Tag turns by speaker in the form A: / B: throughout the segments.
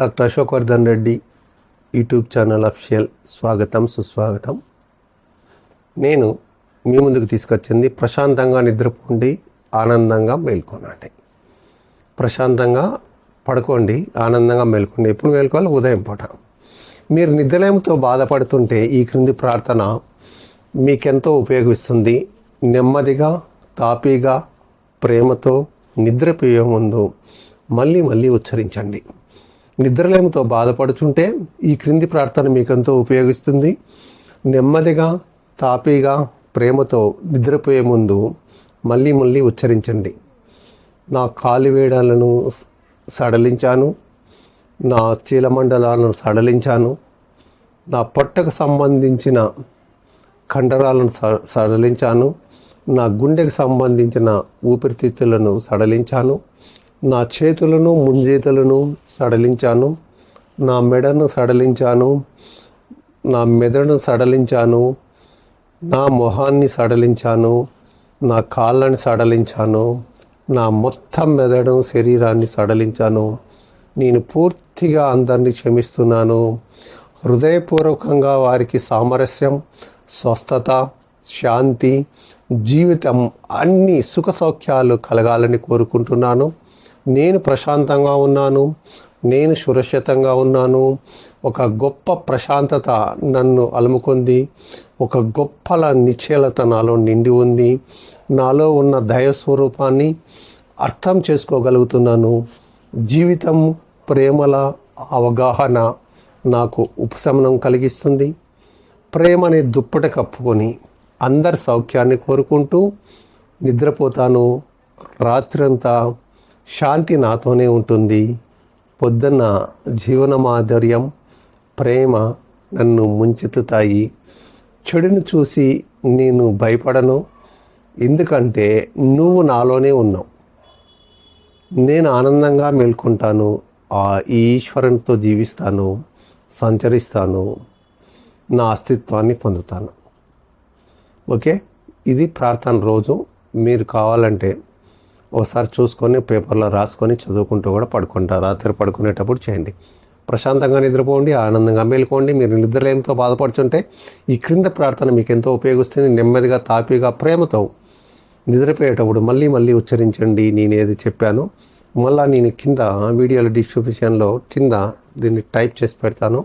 A: Doctor Ashok Vardhan Reddy YouTube channel official స్వాగతం సుస్వాగతం. నేను మీ ముందుకు తీసుకొచ్చింది ప్రశాంతంగా నిద్రపోండి ఆనందంగా మేల్కొనండి. ప్రశాంతంగా పడుకోండి ఆనందంగా మేల్కోండి. ఎప్పుడు మేల్కోవాలి? ఉదయం పూట. మీరు నిద్రలేమితో బాధపడుతుంటే ఈ క్రింది ప్రార్థన మీకెంతో ఉపయోగిస్తుంది. నెమ్మదిగా తాపీగా ప్రేమతో నిద్రపోయే ముందు మళ్ళీ మళ్ళీ ఉచ్చరించండి. నిద్రలేమితో బాధపడుచుంటే ఈ క్రింది ప్రార్థన మీకెంతో ఉపయోగిస్తుంది. నెమ్మదిగా తాపీగా ప్రేమతో నిద్రపోయే ముందు మళ్ళీ మళ్ళీ ఉచ్చరించండి. నా కాలివేడాలను సడలించాను. నా చీలమండలాలను సడలించాను. నా పొట్టకు సంబంధించిన కండరాలను స- సడలించాను. నా గుండెకు సంబంధించిన ఊపిరితిత్తులను సడలించాను. నా చేతులను ముంజేతులను సడలించాను. నా మెడను సడలించాను. నా మెదడును సడలించాను. నా మొహాన్ని సడలించాను. నా కాళ్ళని సడలించాను. నా మొత్తం మెదడు శరీరాన్ని సడలించాను. నేను పూర్తిగా అందరినీ క్షమిస్తున్నాను. హృదయపూర్వకంగా వారికి సామరస్యం స్వస్థత శాంతి జీవితం అన్ని సుఖ సౌఖ్యాలు కలగాలని కోరుకుంటున్నాను. నేను ప్రశాంతంగా ఉన్నాను నేను సురక్షితంగా ఉన్నాను. ఒక గొప్ప ప్రశాంతత నన్ను అలుముకుంది. ఒక గొప్పల నిశ్చలత నాలో నిండి ఉంది. నాలో ఉన్న దయ స్వరూపాన్ని అర్థం చేసుకోగలుగుతున్నాను. జీవితం ప్రేమల అవగాహన నాకు ఉపశమనం కలిగిస్తుంది. ప్రేమని దుప్పట కప్పుకొని అందరి సౌఖ్యాన్ని కోరుకుంటూ నిద్రపోతాను. రాత్రంతా శాంతి నాతోనే ఉంటుంది. పొద్దున్న జీవన మాధుర్యం ప్రేమ నన్ను ముంచెత్తుతాయి. చెడును చూసి నేను భయపడను. ఎందుకంటే నువ్వు నాలోనే ఉన్నావు. నేను ఆనందంగా మేల్కొంటాను. ఆ ఈ ఈశ్వరునితో జీవిస్తాను సంచరిస్తాను. నా అస్తిత్వాన్ని పొందుతాను. ఓకే? ఇది ప్రార్థన రోజు. మీరు కావాలంటే ఒకసారి చూసుకొని పేపర్లో రాసుకొని చదువుకుంటూ కూడా పడుకుంటారు రాత్రి పడుకునేటప్పుడు చేయండి. ప్రశాంతంగా నిద్రపోండి ఆనందంగా మేలుకోండి. మీరు నిద్రలేమితో బాధపడుతుంటే ఈ క్రింద ప్రార్థన మీకు ఎంతో ఉపయోగిస్తుంది. నెమ్మదిగా తాపీగా ప్రేమతో నిద్రపోయేటప్పుడు మళ్ళీ మళ్ళీ ఉచ్చరించండి. నేను ఏది చెప్పాను మళ్ళీ నేను కింద వీడియోల డిస్క్రిప్షన్లో కింద దీన్ని టైప్ చేసి పెడతాను.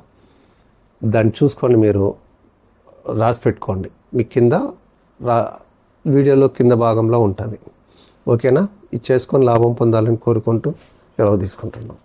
A: దాన్ని చూసుకొని మీరు రాసి పెట్టుకోండి. మీ కింద రా వీడియోలో కింద భాగంలో ఉంటుంది. ఓకేనా? ఇది చేసుకొని లాభం పొందాలని కోరుకుంటూ సెలవు తీసుకుంటున్నాం.